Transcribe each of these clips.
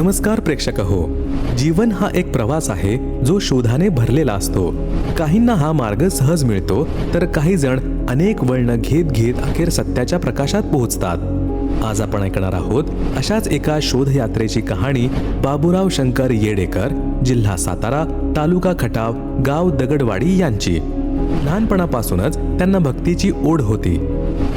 नमस्कार प्रेक्षक हो. जीवन हा एक प्रवास आहे जो शोधाने भरलेला असतो. काहींना हा मार्ग सहज मिळतो तर काही जण अनेक वळणं घेत घेत अखेर सत्याच्या प्रकाशात पोहोचतात. आज आपण ऐकणार आहोत अशाच एका शोधयात्रेची कहाणी बाबूराव शंकर येडेकर जिल्हा सातारा तालुका खटाव गाव दगडवाडी यांची. लहानपणापासूनच त्यांना भक्तीची ओढ होती.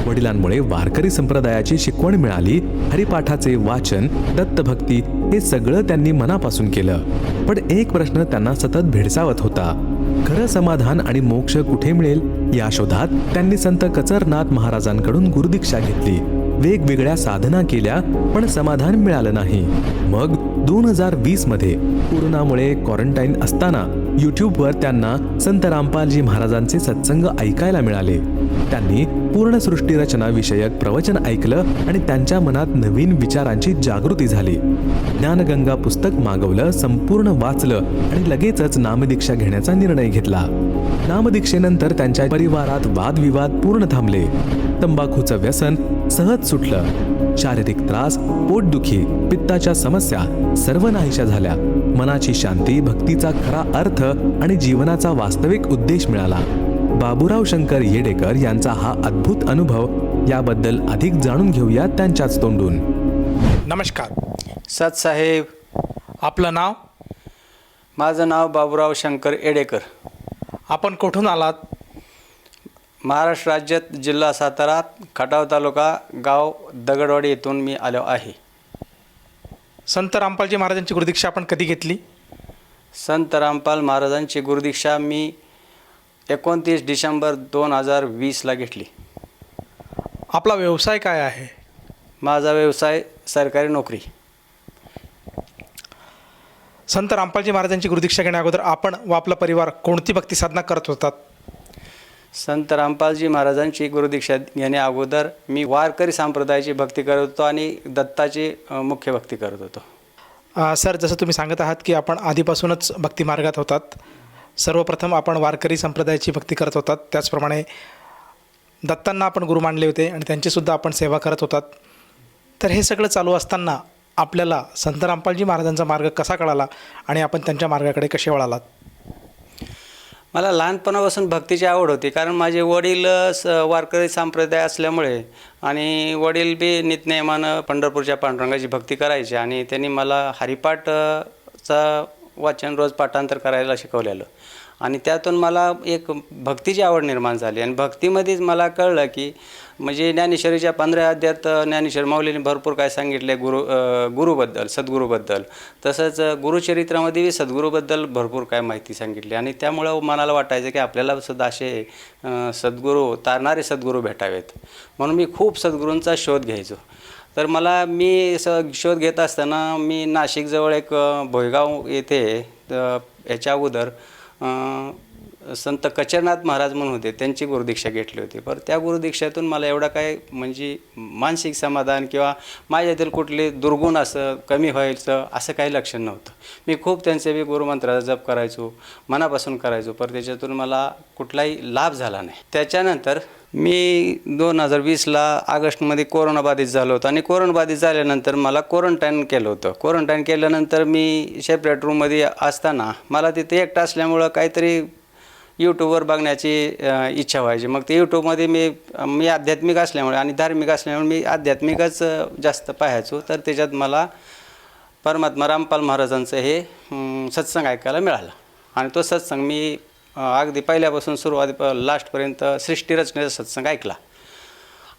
वडिलांमुळे वारकरी संप्रदायाची शिकवण मिळाली हरिपाठाचे वाचन दत्तभक्ती हे सगळं त्यांनी मनापासून केलं. पण एक प्रश्न त्यांना सतत भेडसावत होता. खरं समाधान आणि मोक्ष कुठे मिळेल? या शोधात त्यांनी संत कचरनाथ महाराजांकडून गुरुदीक्षा घेतली. वेगवेगळ्या साधना केल्या पण समाधान मिळालं नाही. मग दोन हजार वीसमध्ये कोरोनामुळे क्वारंटाईन असताना युट्यूबवर त्यांना संत रामपालजी महाराजांचे सत्संग ऐकायला मिळाले. त्यांनी पूर्ण सृष्टी रचना विषयक प्रवचन ऐकलं आणि त्यांच्या मनात नवीन विचारांची जागृती झाली. ज्ञानगंगा पुस्तक मागवलं संपूर्ण वाचलं आणि लगेचच नामदीक्षा घेण्याचा निर्णय घेतला. नामदीक्षेनंतर त्यांच्या परिवारात वादविवाद पूर्ण थांबले. तंबाखूचं व्यसन सहज सुटलं. शारीरिक त्रास पोटदुखी पित्ताच्या समस्या सर्व नाहीशा झाल्या. मनाची शांती भक्तीचा खरा अर्थ आणि जीवनाचा वास्तविक उद्देश मिळाला. बाबूराव शंकर येडेकर यांचा हा अद्भुत अनुभव याबद्दल अधिक जाणून घेऊया त्यांच्याच तोंडून. नमस्कार. सतसाहेब आपलं नाव? माझं नाव बाबूराव शंकर एडेकर आपण कुठून आलात? महाराष्ट्र राज्यात जिल्हा सातारा खटाव तालुका गाव दगडवाडी येथून मी आलो आहे. संत रामपालजी महाराजांची गुरुदीक्षा आपण कधी घेतली? संत रामपाल महाराजांची गुरुदीक्षा मी एकोणतीस डिसेंबर दोन हजार वीसला घेतली. आपला व्यवसाय काय आहे? माझा व्यवसाय सरकारी नोकरी. संत रामपालजी महाराजांची गुरुदीक्षा घेण्या अगोदर आपण व आपला परिवार कोणती भक्ती साधना करत होतात? संत रामपालजी महाराजांची गुरुदीक्षा घेण्या अगोदर मी वारकरी संप्रदायाची भक्ती करत होतो आणि दत्ताची मुख्य भक्ती करत होतो. सर जसं तुम्ही सांगत आहात की आपण आधीपासूनच भक्ती मार्गात होतात सर्वप्रथम आपण वारकरी संप्रदायाची भक्ती करत होतात त्याचप्रमाणे दत्तांना आपण गुरु मानले होते आणि त्यांचीसुद्धा आपण सेवा करत होतात. तर हे सगळं चालू असताना आपल्याला संत रामपालजी महाराजांचा मार्ग कसा कळाला आणि आपण त्यांच्या मार्गाकडे कसे वळालात? मला लहानपणापासून भक्तीची आवड होती कारण माझे वडील स वारकरी संप्रदाय असल्यामुळे आणि वडील बी नितनेमानं पंढरपूरच्या पांडुरंगाची भक्ती करायचे आणि त्यांनी मला हरिपाठचा वाचन रोज पाठांतर करायला शिकवलेलं. आणि त्यातून मला एक भक्तीची आवड निर्माण झाली. आणि भक्तीमध्येच मला कळलं की म्हणजे ज्ञानेश्वरीच्या पंधरा अध्यात ज्ञानेश्वर माऊलीने भरपूर काय सांगितले गुरु गुरुबद्दल सद्गुरूबद्दल. तसंच गुरुचरित्रामध्येही सद्गुरूबद्दल भरपूर काय माहिती सांगितली. आणि त्यामुळं मनाला वाटायचं की आपल्याला सुद्धा असे सद्गुरू तारणारे सद्गुरू भेटावेत. म्हणून मी खूप सद्गुरूंचा शोध घ्यायचो. तर मला मी स शोध घेत असताना मी नाशिकजवळ एक भोयगाव येथे याच्या अगोदर संत कचरनाथ महाराज म्हणून होते त्यांची गुरुदीक्षा घेतली होती. पण त्या गुरुदीक्षेतून मला एवढा काय म्हणजे मानसिक समाधान किंवा माझ्यातील कुठले दुर्गुण असं कमी व्हायचं असं काही लक्षण नव्हतं. मी खूप त्यांचे बी गुरुमंत्राचा जप करायचो मनापासून करायचो पर त्याच्यातून मला कुठलाही लाभ झाला नाही. त्याच्यानंतर मी दोन हजार वीसला ऑगस्टमध्ये कोरोनाबाधित झालो होतो. आणि कोरोनाबाधित झाल्यानंतर मला क्वारंटाईन केलं होतं. क्वारंटाईन केल्यानंतर मी सेपरेट रूममध्ये असताना मला तिथे एकटा असल्यामुळं काहीतरी यूट्यूबवर बघण्याची इच्छा व्हायची. मग ते यूट्यूबमध्ये मी मी आध्यात्मिक असल्यामुळे आणि धार्मिक असल्यामुळे मी आध्यात्मिकच जास्त पाहायचो. तर त्याच्यात मला परमात्मा रामपाल महाराजांचं हे सत्संग ऐकायला मिळाला. आणि तो सत्संग मी अगदी पहिल्यापासून सुरुवात लास्टपर्यंत सृष्टीरचनेचा सत्संग ऐकला.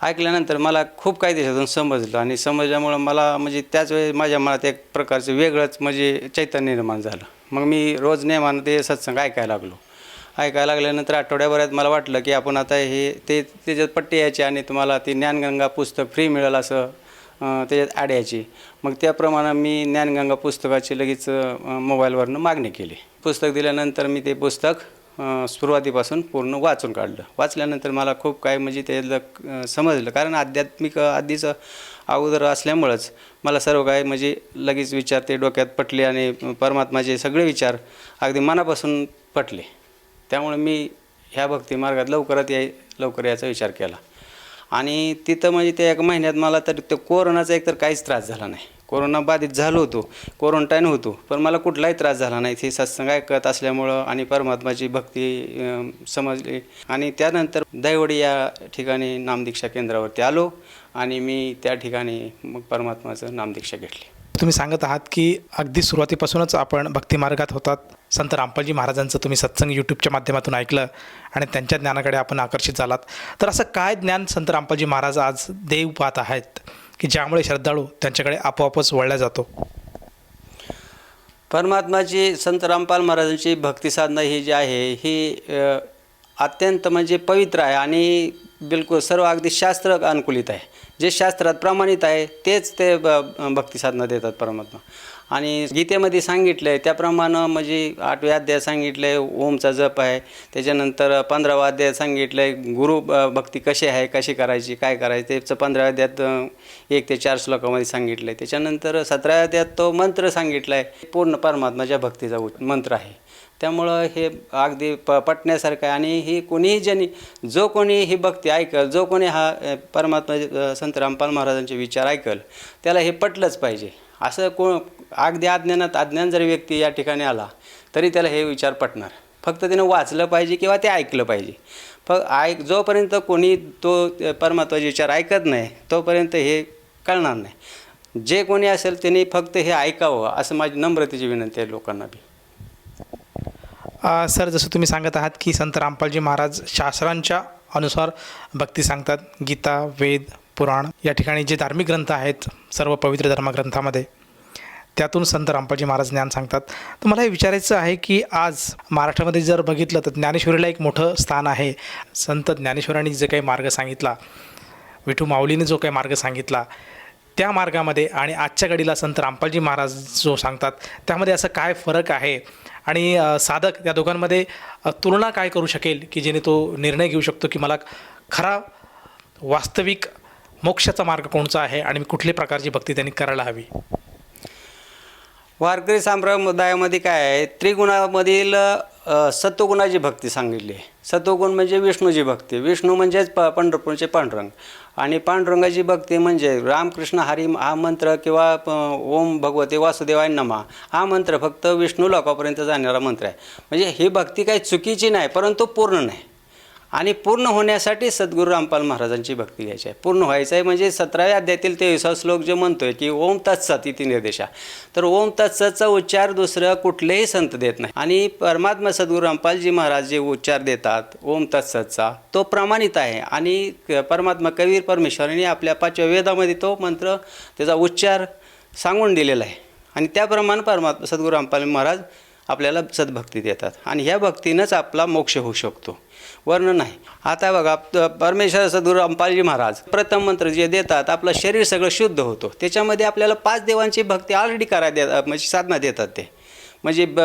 ऐकल्यानंतर मला खूप काही त्याच्यातून समजलं आणि समजल्यामुळं मला म्हणजे त्याच वेळेस माझ्या मनात एक प्रकारचं वेगळंच म्हणजे चैतन्य निर्माण झालं. मग मी रोज नेमानं ते सत्संग ऐकायला लागलो. ऐकायला लागल्यानंतर आठवड्याभरात मला वाटलं की आपण आता हे ते त्याच्यात पट्टी यायची आणि तुम्हाला ती ज्ञानगंगा पुस्तक फ्री मिळेल असं त्याच्यात ॲड यायची. मग त्याप्रमाणे मी ज्ञानगंगा पुस्तकाची लगेच मोबाईलवरनं मागणी केली. पुस्तक दिल्यानंतर मी ते पुस्तक सुरुवातीपासून पूर्ण वाचून काढलं. वाचल्यानंतर मला खूप काय म्हणजे त्याला समजलं. कारण आध्यात्मिक आधीचं आधीच अगोदर असल्यामुळंच मला सर्व काय म्हणजे लगेच विचार ते डोक्यात पटले आणि परमात्माचे सगळे विचार अगदी मनापासून पटले. त्यामुळे मी ह्या भक्ती मार्गात लवकरात याय लवकर याचा विचार केला. आणि तिथं म्हणजे त्या एका महिन्यात मला तर ते कोरोनाचा एकतर काहीच त्रास झाला नाही. कोरोना बाधित झालो होतो. क्वारंटाईन होतो. पण मला कुठलाही त्रास झाला नाही. ते सत्संग ऐकत असल्यामुळं आणि परमात्माची भक्ती समजली. आणि त्यानंतर दैवडी या ठिकाणी नामदीक्षा केंद्रावरती आलो आणि मी त्या ठिकाणी मग परमात्माचं नामदीक्षा घेतली. तुम्ही सांगत आहात की अगदी सुरुवातीपासूनच आपण भक्तिमार्गात होतात. संत रामपालजी महाराजांचं तुम्ही सत्संग यूट्यूबच्या माध्यमातून ऐकलं आणि त्यांच्या ज्ञानाकडे आपण आकर्षित झालात. तर असं काय ज्ञान संत रामपालजी महाराज आज देव पाहत आहेत? की ज्यामुळे श्रद्धाळू त्यांच्याकडे आपोआपच वळला जातो. परमात्माची संत रामपाल महाराजांची भक्तिसाधना ही जी आहे ही अत्यंत म्हणजे पवित्र आहे आणि बिलकुल सर्व अगदी शास्त्र अनुकूलित आहे. जे शास्त्रात प्रमाणित आहे तेच ते भक्तिसाधना देतात परमात्मा. आणि गीतेमध्ये सांगितलं आहे त्याप्रमाणे म्हणजे आठव्या अध्याय सांगितलं आहे ओमचा जप आहे. त्याच्यानंतर पंधरावा अध्याय सांगितलं आहे गुरु भक्ती कशी आहे कशी करायची काय करायची त्याचं पंधराव्या अध्यायात एक ते चार श्लोकामध्ये सांगितलं आहे त्याच्यानंतर सतराव्या अध्यायात तो मंत्र सांगितला आहे पूर्ण परमात्माच्या भक्तीचा मंत्र आहे. त्यामुळं हे अगदी प पटण्यासारखं आहे. आणि ही कोणीही ज्यांनी जो कोणी ही भक्ती ऐकल जो कोणी हा परमात्मा संत रामपाल महाराजांचे विचार ऐकल त्याला हे पटलंच पाहिजे. असं को अगदी अज्ञानात अज्ञान जरी व्यक्ती या ठिकाणी आला तरी त्याला हे विचार पटणार. फक्त त्यानं वाचलं पाहिजे किंवा ते ऐकलं पाहिजे. फक्त ऐक जोपर्यंत कोणी तो परमात्माचे विचार ऐकत नाही तोपर्यंत हे कळणार नाही. जे कोणी असेल त्यांनी फक्त हे ऐकावं असं माझी नम्रतेची विनंती आहे लोकांना बी. सर जसं तुम्ही सांगत आहात की संत रामपालजी महाराज शास्त्रांच्या अनुसार भक्ती सांगतात. गीता वेद पुराण या ठिकाणी जे धार्मिक ग्रंथ आहेत सर्व पवित्र धर्मग्रंथामध्ये त्यातून संत रामपाजी महाराज ज्ञान सांगतात. तर मला हे विचारायचं आहे की आज महाराष्ट्रामध्ये जर बघितलं तर ज्ञानेश्वरीला एक मोठं स्थान आहे. संत ज्ञानेश्वरांनी जे काही मार्ग सांगितला विठू माऊलीने जो काही मार्ग सांगितला त्या मार्गामध्ये आणि आजच्या घडीला संत रामपालजी महाराज जो सांगतात त्यामध्ये असं काय फरक आहे? आणि साधक या दोघांमध्ये तुलना काय करू शकेल की जेणे तो निर्णय घेऊ शकतो की मला खरा वास्तविक मोक्षाचा मार्ग कोणचा आहे आणि मी कुठल्या प्रकारची भक्ती त्यांनी करायला हवी? वारकरी संप्रदायामध्ये काय आहे? त्रिगुणामधील सत्वगुणाची भक्ती सांगितली. आहे सत्वगुण म्हणजे विष्णूची भक्ती. विष्णू म्हणजेच प पंढरपूरचे पांडुरंग. आणि पांडुरंगाची भक्ती म्हणजे रामकृष्ण हरी हा मंत्र किंवा प- ओम भगवते वासुदेवाय नमा. हा मंत्र फक्त विष्णू लोकापर्यंत जाणारा मंत्र आहे. म्हणजे ही भक्ती काही चुकीची नाही परंतु पूर्ण नाही. आणि पूर्ण होण्यासाठी सद्गुरू रामपाल महाराजांची भक्ती घ्यायची आहे. पूर्ण व्हायचं आहे म्हणजे सतराव्या अध्यायातील तेविसा श्लोक जे म्हणतोय की ओम तत्सत इथे निर्देशा. तर ओम तत्सतचा उच्चार दुसरं कुठलेही संत देत नाही. आणि परमात्मा सद्गुरू रामपालजी महाराज जे उच्चार देतात ओम तत्सतचा तो प्रमाणित आहे. आणि परमात्मा कवीर परमेश्वरांनी आपल्या पाचव्या वेदामध्ये तो मंत्र त्याचा उच्चार सांगून दिलेला आहे. आणि त्याप्रमाणे परमात्मा सद्गुरू रामपाल महाराज आपल्याला सद्भक्ती देतात आणि ह्या भक्तीनंच आपला मोक्ष होऊ शकतो. वर्ण नाही. आता बघा परमेश्वर सद्गुरू अंपालजी महाराज प्रथम मंत्र जे देतात आपलं शरीर सगळं शुद्ध होतं. त्याच्यामध्ये आपल्याला पाच देवांची भक्ती ऑलरेडी करा देतात म्हणजे साधना देतात ते. म्हणजे ब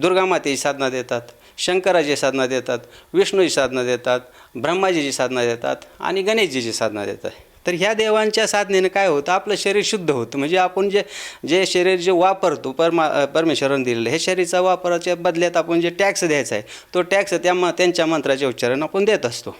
दुर्गामातेची साधना देतात शंकराची साधना देतात विष्णूची साधना देतात ब्रह्माजीची साधना देतात आणि गणेशजीची साधना देतात. तर ह्या देवांच्या साधनेनं काय होतं? आपलं शरीर शुद्ध होतं. म्हणजे आपण जे जे शरीर जे वापरतो परमा परमेश्वरानं दिलेलं हे शरीराचा वापराच्या बदल्यात आपण जे टॅक्स द्यायचा आहे तो टॅक्स त्या म त्यांच्या मंत्राच्या उच्चारण आपण देत असतो.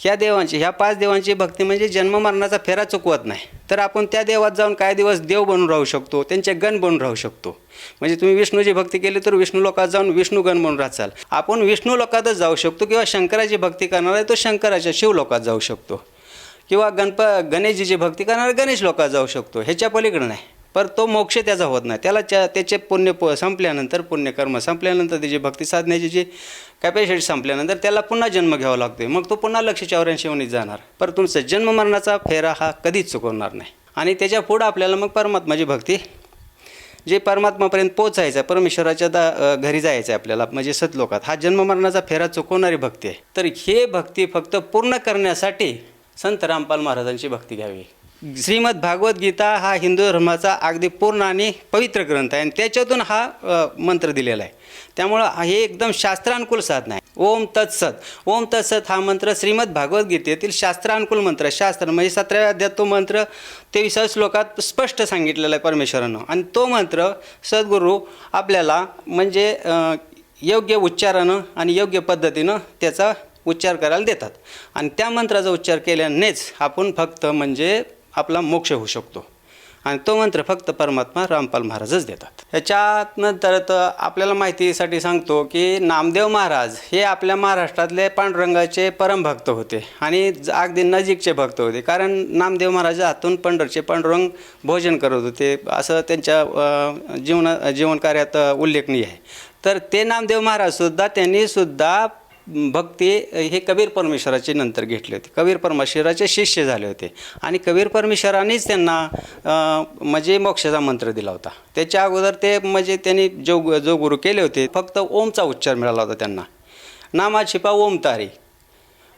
ह्या देवांची ह्या पाच देवांची भक्ती म्हणजे जन्ममरणाचा फेरा चुकवत नाही. तर आपण त्या देवात जाऊन काय दिवस देव बनून राहू शकतो? त्यांचे गण बनून राहू शकतो. म्हणजे तुम्ही विष्णूची भक्ती केली तर विष्णू लोकात जाऊन विष्णू गण बनून राहचाल. आपण विष्णू लोकातच जाऊ शकतो किंवा शंकराची भक्ती करणार आहे तो शंकराच्या शिव लोकात जाऊ शकतो. किंवा गणप गणेशजीची भक्ती करणारा गणेश लोकात जाऊ शकतो ह्याच्या पलीकडं नाही. पर तो मोक्ष त्याचा होत नाही. त्याला त्या त्याचे पुण्य प संपल्यानंतर पुण्यकर्म संपल्यानंतर त्याची भक्ती साधण्याची जी कॅपॅसिटी संपल्यानंतर त्याला पुन्हा जन्म घ्यावा लागतो मग तो पुन्हा लक्ष चौऱ्याऐंशी जाणार. पर तुमचा जन्म मरणाचा फेरा हा कधीच चुकवणार नाही. आणि त्याच्या पुढं आपल्याला मग परमात्माची भक्ती जे परमात्मापर्यंत पोचायचं आहे परमेश्वराच्या दा घरी जायचं आहे आपल्याला म्हणजे सतलोकात हा जन्ममरणाचा फेरा चुकवणारी भक्ती आहे. तर हे भक्ती फक्त पूर्ण करण्यासाठी संत रामपाल महाराजांची भक्ती घ्यावी. श्रीमद भागवत गीता हा हिंदू धर्माचा अगदी पूर्ण आणि पवित्र ग्रंथ आहे. आणि त्याच्यातून हा मंत्र दिलेला आहे. त्यामुळं हे एकदम शास्त्रानुकूल साधना आहे. ओम तत्सत. ओम तत्सत हा मंत्र श्रीमद भागवत गीतेतील शास्त्रानुकूल मंत्र आहे. शास्त्र म्हणजे सतराव्या अध्यात तो मंत्र तेविसाव्या श्लोकात स्पष्ट सांगितलेला आहे परमेश्वरानं. आणि तो मंत्र सद्गुरू आपल्याला म्हणजे योग्य उच्चारानं आणि योग्य पद्धतीनं त्याचा उच्चार करायला देतात. आणि त्या मंत्राचा उच्चार केल्यानेच आपण फक्त म्हणजे आपला मोक्ष होऊ शकतो. आणि तो मंत्र फक्त परमात्मा रामपाल महाराजच देतात. ह्याच्यात नंतर तर आपल्याला माहितीसाठी सांगतो की नामदेव महाराज हे आपल्या महाराष्ट्रातले पांडुरंगाचे परमभक्त होते. आणि अगदी नजीकचे भक्त होते. कारण नामदेव महाराज हातून पंढरचे पांडुरंग भोजन करत होते. असं त्यांच्या जीवन जीवना जीवनकार्यात उल्लेखनीय आहे. तर ते नामदेव महाराजसुद्धा त्यांनीसुद्धा भक्ती हे कबीर परमेश्वराचे नंतर घेतले होते. कबीर परमेश्वराचे शिष्य झाले होते. आणि कबीर परमेश्वरानेच त्यांना म्हणजे मोक्षाचा मंत्र दिला होता. त्याच्या अगोदर ते म्हणजे त्यांनी जो जो गुरु केले होते फक्त ओमचा उच्चार मिळाला होता त्यांना. नामा छिपा ओम तारी.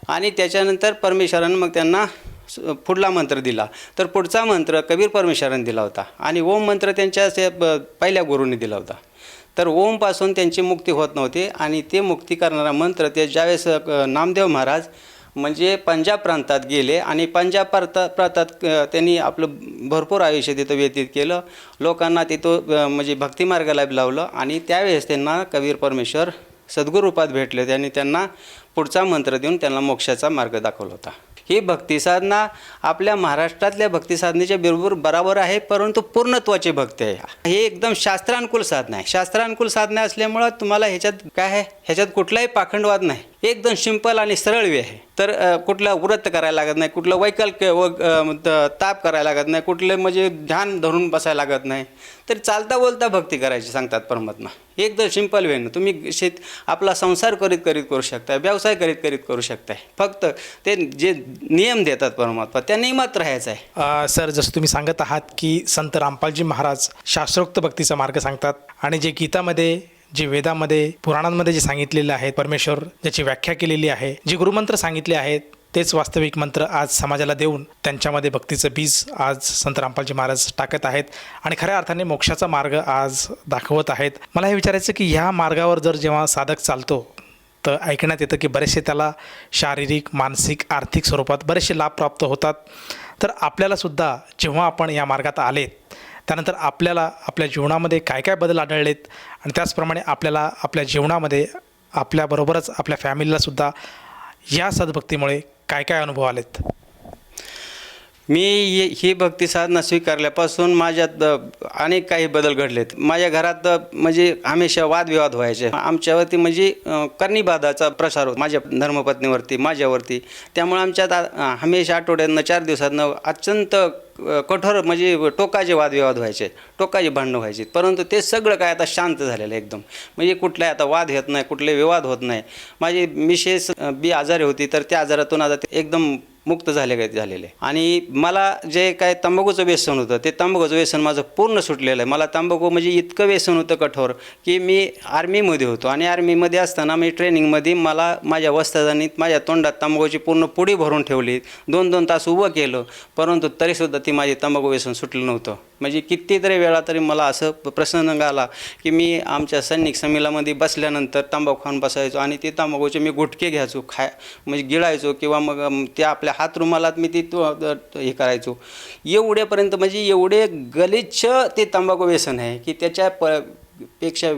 आणि त्याच्यानंतर परमेश्वरानं मग त्यांना पुढला मंत्र दिला. तर पुढचा मंत्र कबीर परमेश्वराने दिला होता. आणि ओम मंत्र त्यांच्या ब- पहिल्या गुरुने दिला होता. तर ओमपासून त्यांची मुक्ती होत नव्हती आणि ते मुक्ती करणारा मंत्र ते ज्यावेळेस नामदेव महाराज म्हणजे पंजाब प्रांतात गेले आणि पंजाब प्रांता प्रांतात त्यांनी आपलं भरपूर आयुष्य तिथं व्यतीत केलं. लोकांना तिथं म्हणजे भक्तिमार्गाला लावलं आणि त्यावेळेस त्यांना कबीर परमेश्वर सद्गुरूपात भेटले त्यांनी त्यांना पुढचा मंत्र देऊन त्यांना मोक्षाचा मार्ग दाखवला होता. ही भक्तिसाधना आपल्या महाराष्ट्रातल्या भक्तिसाधनेच्या बरोबर बराबर आहे परंतु पूर्णत्वाची भक्ती आहे. हे एकदम शास्त्रानुकूल साधना आहे. शास्त्रानुकूल साधना असल्यामुळं तुम्हाला ह्याच्यात काय आहे? ह्याच्यात कुठलाही पाखंडवाद नाही. एकदम सिंपल आणि सरळ वे आहे. तर कुठलं व्रत करायला लागत नाही कुठलं वैकल्प्य व ताप करायला लागत नाही कुठलं म्हणजे ध्यान धरून बसायला लागत नाही. तर चालता बोलता भक्ती करायची सांगतात परमात्मा. एकदम सिंपल वेनं तुम्ही शेत आपला संसार करीत करीत करू शकताय व्यवसाय करीत करीत करू शकताय. फक्त ते जे नियम देतात परमात्मा त्या नियमात राहायचं आहे. सर जसं तुम्ही सांगत आहात की संत रामपालजी महाराज शास्त्रोक्त भक्तीचा मार्ग सांगतात आणि जे गीतामध्ये जे वेदामध्ये पुराणांमध्ये जे सांगितलेलं आहे परमेश्वर ज्याची व्याख्या केलेली आहे जे गुरुमंत्र सांगितले आहेत तेच वास्तविक मंत्र आज समाजाला देऊन त्यांच्यामध्ये भक्तीचं बीज आज संत रामपालजी महाराज टाकत आहेत. आणि खऱ्या अर्थाने मोक्षाचा मार्ग आज दाखवत आहेत. मला हे विचारायचं की ह्या मार्गावर जर जेव्हा साधक चालतो तर ऐकण्यात येतं की बरेचसे त्याला शारीरिक मानसिक आर्थिक स्वरूपात बरेचसे लाभ प्राप्त होतात. तर आपल्यालासुद्धा जेव्हा आपण या मार्गात आलेत त्यानंतर आपल्याला आपल्या जीवनामध्ये काय काय बदल आढळलेत? आणि त्याचप्रमाणे आपल्याला आपल्या जीवनामध्ये आपल्याबरोबरच आपल्या फॅमिलीलासुद्धा या सद्भक्तीमुळे काय काय अनुभव आलेत? मी ही ही भक्ती साधना स्वीकारल्यापासून माझ्यात अनेक काही बदल घडलेत. माझ्या घरात म्हणजे हमेशा वादविवाद व्हायचे. आमच्यावरती म्हणजे अ, कर्णीबाधाचा प्रसार होतो. माझ्या धर्मपत्नीवरती माझ्यावरती. त्यामुळे आमच्यात हमेशा आठवड्यांना चार दिवसातनं अत्यंत कठोर म्हणजे टोकाचे वादविवाद व्हायचे टोकाचे भांडणं व्हायचे. परंतु ते सगळं काय आता शांत झालेलं आहे एकदम. म्हणजे कुठलाही आता वाद होत नाही कुठले विवाद होत नाही. माझी मिसेस बी आजारी होती तर त्या आजारातून आता ते एकदम मुक्त झाले काय झालेले. आणि मला जे काय तंबाखूचं व्यसन होतं ते तंबाखूचं व्यसन माझं पूर्ण सुटलेलं आहे. मला तंबाखू म्हणजे इतकं व्यसन होतं कठोर की मी आर्मीमध्ये होतो. आणि आर्मीमध्ये असताना मी ट्रेनिंगमध्ये मला माझ्या वस्ताजांनी माझ्या तोंडात तंबाखूची पूर्ण पुडी भरून ठेवली. दोन दोन तास उभं केलं परंतु तरीसुद्धा ती माझी तंबाखू व्यसन सुटलं नव्हतं. म्हणजे कितीतरी वेळा तरी मला असं प्रसंग आला की मी आमच्या सैनिक समिलामध्ये बसल्यानंतर तंबाखू खाऊन बसायचो आणि ते तंबाखूचे मी गुटके घ्यायचो खाय म्हणजे गिळायचो किंवा मग ते आपल्या हात रुमालात मी ते तो- हे करायचो. एवढ्यापर्यंत म्हणजे एवढे गलिच्छ ते तंबाखू व्यसन आहे की त्याच्या प पेक्षा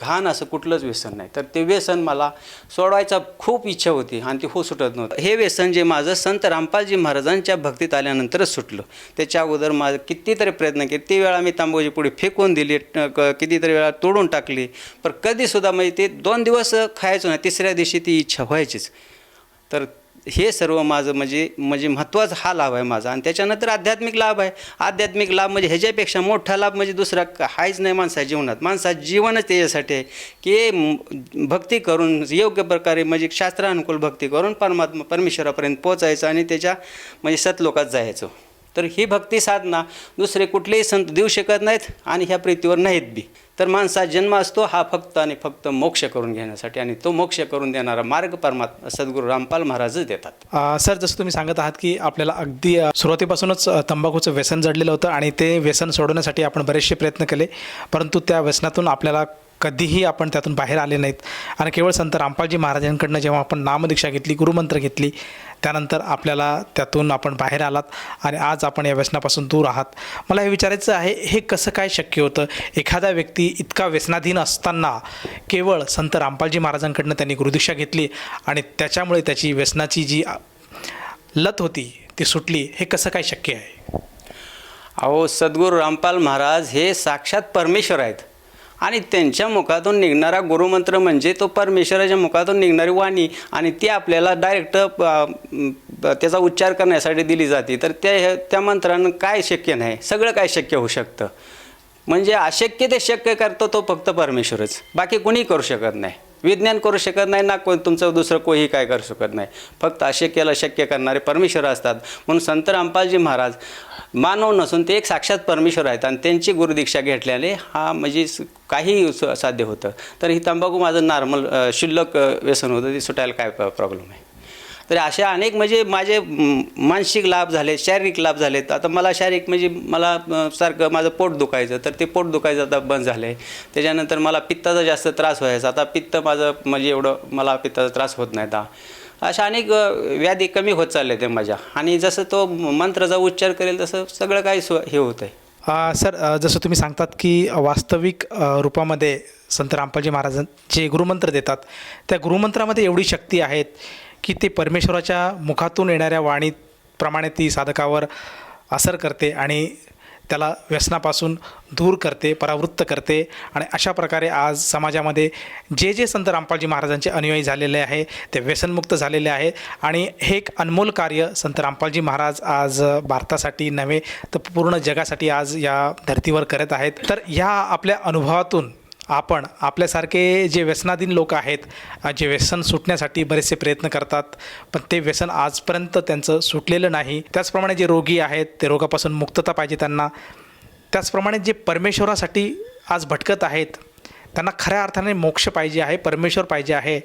घाण असं कुठलंच व्यसन नाही. तर ते व्यसन मला सोडवायचा खूप इच्छा होती आणि ते हो सुटत नव्हतं. हे व्यसन जे माझं संत रामपालजी महाराजांच्या भक्तीत आल्यानंतरच सुटलं. त्याच्या अगोदर माझं कितीतरी प्रयत्न केले. ती वेळा मी तांबोजी पुढे फेकून दिली क- कितीतरी वेळा तोडून टाकली. पण कधीसुद्धा म्हणजे ते दोन दिवस खायचो नाही तिसऱ्या दिवशी ती इच्छा व्हायचीच. तर हे सर्व माझं म्हणजे म्हणजे महत्त्वाचा हा लाभ आहे माझा. आणि त्याच्यानंतर आध्यात्मिक लाभ आहे. आध्यात्मिक लाभ म्हणजे ह्याच्यापेक्षा मोठा लाभ म्हणजे दुसरा का- नाही माणसा जीवनात. माणसा जीवनच त्याच्यासाठी आहे की भक्ती करून योग्य प्रकारे म्हणजे शास्त्रानुकूल भक्ती करून परमात्मा परमेश्वरापर्यंत पोचायचं आणि त्याच्या म्हणजे सतलोकात जायचं. तर ही भक्ती साधना दुसरे कुठलेही संत देऊ शकत नाहीत आणि ह्या प्रीतीवर नाहीत बी. तर माणसा जन्म असतो हा फक्त आणि फक्त मोक्ष करून घेण्यासाठी आणि तो मोक्ष करून देणारा मार्ग परमात्मा सद्गुरू रामपाल महाराजच देतात. सर जसं तुम्ही सांगत आहात की आपल्याला अगदी सुरुवातीपासूनच तंबाखूचं व्यसन जडलेलं होतं आणि ते व्यसन सोडवण्यासाठी आपण बरेचसे प्रयत्न केले परंतु त्या व्यसनातून आपल्याला कधीही आपण त्यातून बाहेर आले नाहीत. आणि केवळ संत रामपालजी महाराजांकडनं जेव्हा आपण नामदीक्षा घेतली गुरुमंत्र घेतली त्यानंतर आपल्याला त्यातून आपण बाहेर आलात आणि आज आपण या व्यसनापासून दूर आहात. मला हे विचारायचं आहे हे कसं काय शक्य होतं? एखादा व्यक्ती इतका व्यसनाधीन असताना केवळ संत रामपालजी महाराजांकडनं त्यांनी गुरुदीक्षा घेतली आणि त्याच्यामुळे त्याची व्यसनाची जी लत होती ती सुटली हे कसं काय शक्य आहे? अहो सद्गुरू रामपाल महाराज हे साक्षात परमेश्वर आहेत आणि त्यांच्या मुखातून निघणारा गुरुमंत्र म्हणजे तो परमेश्वराच्या मुखातून निघणारी वाणी आणि ती आपल्याला डायरेक्ट त्याचा उच्चार करण्यासाठी दिली जाते. तर त्या त्या मंत्रानं काय शक्य नाही? सगळं काय शक्य होऊ शकतं? म्हणजे अशक्य ते शक्य करतो तो फक्त परमेश्वरच. बाकी कोणी करू शकत नाही. विज्ञान करू शकत नाही ना कोण तुमचं दुसरं कोणी काय करू शकत नाही. फक्त अशक्याला शक्य करणारे परमेश्वर असतात. म्हणून संत रामपालजी महाराज मानव नसून ते एक साक्षात परमेश्वर आहेत आणि त्यांची गुरुदीक्षा घेतल्याने हा म्हणजे काही स- साध्य होतं. तर ही तंबाखू माझं नॉर्मल शुल्लक व्यसन होतं ते सुटायला काय प्रॉब्लेम आहे? तर अशा अनेक म्हणजे माझे मानसिक लाभ झाले शारीरिक लाभ झालेत. आता मला शारीरिक म्हणजे मला सारखं माझं पोट दुखायचं तर ते पोट दुखायचं आता बंद झालं. आहे त्याच्यानंतर मला पित्ताचा जास्त त्रास व्हायचा. आता पित्त माझं म्हणजे एवढं मला पित्ताचा त्रास होत नाही आता. अशा अनेक व्याधी कमी होत चालले ते माझ्या. आणि जसं तो मंत्राचा उच्चार करेल तसं सगळं काही स्व हे होतं आहे सर जसं तुम्ही सांगतात की वास्तविक रूपामध्ये संत रामपालजी महाराजांचे गुरुमंत्र देतात. त्या गुरुमंत्रामध्ये एवढी शक्ती आहेत की ते परमेश्वराच्या मुखातून येणाऱ्या वाणीप्रमाणे ती साधकावर असर करते आणि त्याला व्यसनापासून दूर करते परावृत्त करते. आणि अशा प्रकारे आज समाजामध्ये जे जे संत रामपालजी महाराजांचे अनुयायी झालेले आहे ते व्यसनमुक्त झालेले आहे. आणि हे एक अनमोल कार्य संत रामपालजी महाराज आज भारतासाठी नव्हे तर पूर्ण जगासाठी आज या धर्तीवर करत आहेत. तर या आपल्या अनुभवातून आपण आपल्यासारखे जे व्यसनाधीन लोक आहेत जे व्यसन सुटण्यासाठी बरेचसे प्रयत्न करतात पण ते व्यसन आजपर्यंत त्यांचं सुटलेलं नाही. त्याचप्रमाणे जे रोगी आहेत ते रोगापासून मुक्तता पाहिजे त्यांना. त्याचप्रमाणे जे परमेश्वरासाठी आज भटकत आहेत त्यांना खऱ्या अर्थाने मोक्ष पाहिजे आहे परमेश्वर पाहिजे आहे.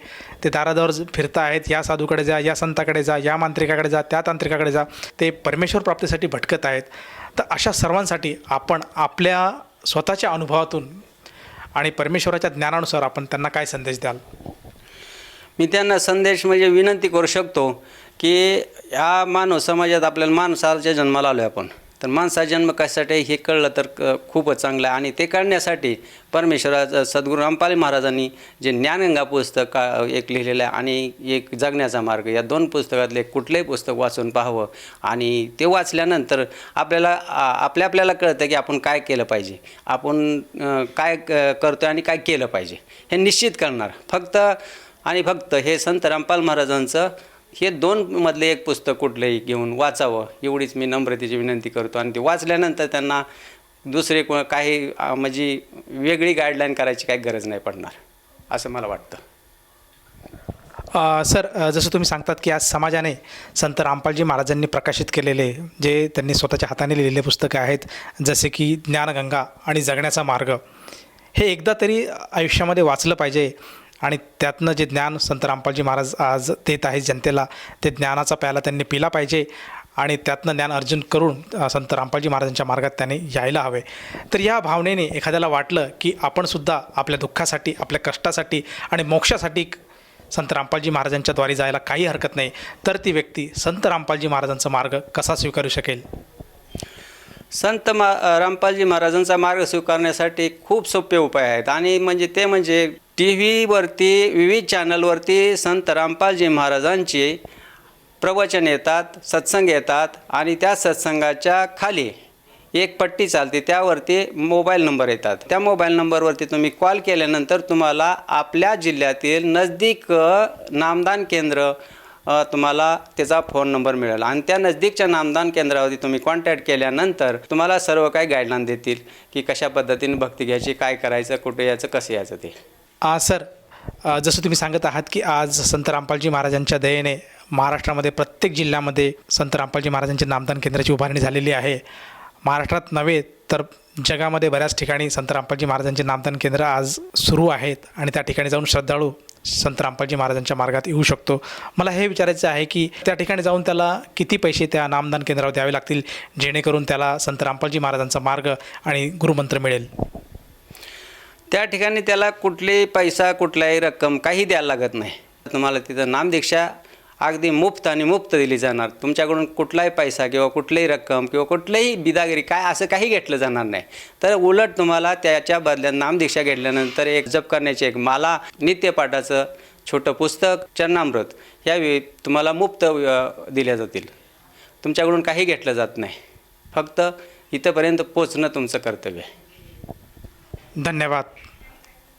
ते दारादावर फिरत फिरता आहेत या साधूकडे जा या संताकडे जा या मांत्रिकाकडे जा त्या तांत्रिकाकडे जा ते परमेश्वर प्राप्तीसाठी भटकत आहेत. तर अशा सर्वांसाठी आपण आपल्या स्वतःच्या अनुभवातून आणि परमेश्वराच्या ज्ञानानुसार आपण त्यांना काय संदेश द्याल? मी त्यांना संदेश म्हणजे विनंती करू शकतो की ह्या मानव समाजात आपल्याला माणसाच्या जन्माला आलो आहे आपण. तर माणसाचा जन्म कशासाठी हे कळलं तर क- खूपच चांगलं आहे. आणि ते कळण्यासाठी परमेश्वराचं सद्गुरू रामपाल महाराजांनी जे ज्ञानगंगा पुस्तक का एक लिहिलेलं आहे आणि एक जगण्याचा मार्ग या दोन पुस्तकातले कुठलंही पुस्तक वाचून पाहावं. आणि ते वाचल्यानंतर आपल्याला आपल्या आपल्याला कळतं की आपण काय केलं पाहिजे. आपण काय क- आणि काय केलं पाहिजे. हे निश्चित करणार. फक्त आणि फक्त हे संत रामपाल महाराजांचं हे दोन मधले एक पुस्तक कुठलंही घेऊन वाचावं एवढीच मी नम्रतेची विनंती करतो. आणि ते वाचल्यानंतर त्यांना दुसरे को काही म्हणजे वेगळी गाईडलाईन करायची काही गरज नाही पडणार असं मला वाटतं. सर जसं तुम्ही सांगतात की आज समाजाने संत रामपालजी महाराजांनी प्रकाशित केलेले जे त्यांनी स्वतःच्या हाताने लिहिलेले पुस्तकं आहेत जसे की ज्ञानगंगा आणि जगण्याचा मार्ग हे एकदा तरी आयुष्यामध्ये वाचलं पाहिजे. आणि त्यातनं जे ज्ञान संत रामपालजी महाराज आज देत आहे जनतेला ते ज्ञानाचा प्याला त्यांनी पिला पाहिजे आणि त्यातनं ज्ञान अर्जन करून संत रामपालजी महाराजांच्या मार्गात त्याने यायला हवे. तर या भावनेने एखाद्याला वाटलं की आपणसुद्धा आपल्या दुःखासाठी आपल्या कष्टासाठी आणि मोक्षासाठी संत रामपालजी महाराजांच्या द्वारे जायला काही हरकत नाही. तर ती व्यक्ती संत रामपालजी महाराजांचा मार्ग कसा स्वीकारू शकेल? संत मा रामपालजी महाराजांचा मार्ग स्वीकारण्यासाठी खूप सोपे उपाय आहेत आणि म्हणजे ते म्हणजे टी व्हीवरती विविध चॅनलवरती संत रामपालजी महाराजांचे प्रवचन येतात सत्संग येतात आणि त्या सत्संगाच्या खाली एक पट्टी चालते त्यावरती मोबाईल नंबर येतात. त्या मोबाईल नंबरवरती तुम्ही कॉल केल्यानंतर तुम्हाला आपल्या जिल्ह्यातील नजदीक नामदान केंद्र तुम्हाला त्याचा फोन नंबर मिळेल. आणि त्या नजदीकच्या नामदान केंद्रावरती तुम्ही कॉन्टॅक्ट केल्यानंतर तुम्हाला सर्व काही गाईडलाईन देतील की कशा पद्धतीने भक्ती घ्यायची काय करायचं कुठे यायचं कसं यायचं ते. सर जसं तुम्ही सांगत आहात की आज संत रामपालजी महाराजांच्या दयेने महाराष्ट्रामध्ये प्रत्येक जिल्ह्यामध्ये संत रामपालजी महाराजांची नामदान केंद्राची उभारणी झालेली आहे. महाराष्ट्रात नव्हे तर जगामध्ये बऱ्याच ठिकाणी संत रामपालजी महाराजांचे नामदान केंद्र आज सुरू आहेत आणि त्या ठिकाणी जाऊन श्रद्धाळू संत रामपालजी महाराजांच्या मार्गात येऊ शकतो. मला हे विचारायचं आहे की त्या ठिकाणी जाऊन त्याला किती पैसे त्या नामदान केंद्रावर द्यावे लागतील जेणेकरून त्याला संत रामपालजी महाराजांचा मार्ग आणि गुरुमंत्र मिळेल? त्या ठिकाणी त्याला कुठलेही पैसा कुठलाही रक्कम काही द्यायला लागत नाही. तुम्हाला तिथं नामदीक्षा अगदी मुफ्त आणि मुफ्त दिली जाणार. तुमच्याकडून कुठलाही पैसा किंवा कुठलीही रक्कम किंवा कुठलीही बिदागिरी काय असं काही घेतलं जाणार नाही. तर उलट तुम्हाला त्याच्या बदल्यात नामदीक्षा घेतल्यानंतर एक जप करण्याची एक माला नित्यपाठाचं छोटं पुस्तक चरणामृत ह्यावेळी तुम्हाला मुफ्त दिल्या जातील. तुमच्याकडून काही घेतलं जात नाही. फक्त इथंपर्यंत पोचणं तुमचं कर्तव्य आहे. धन्यवाद.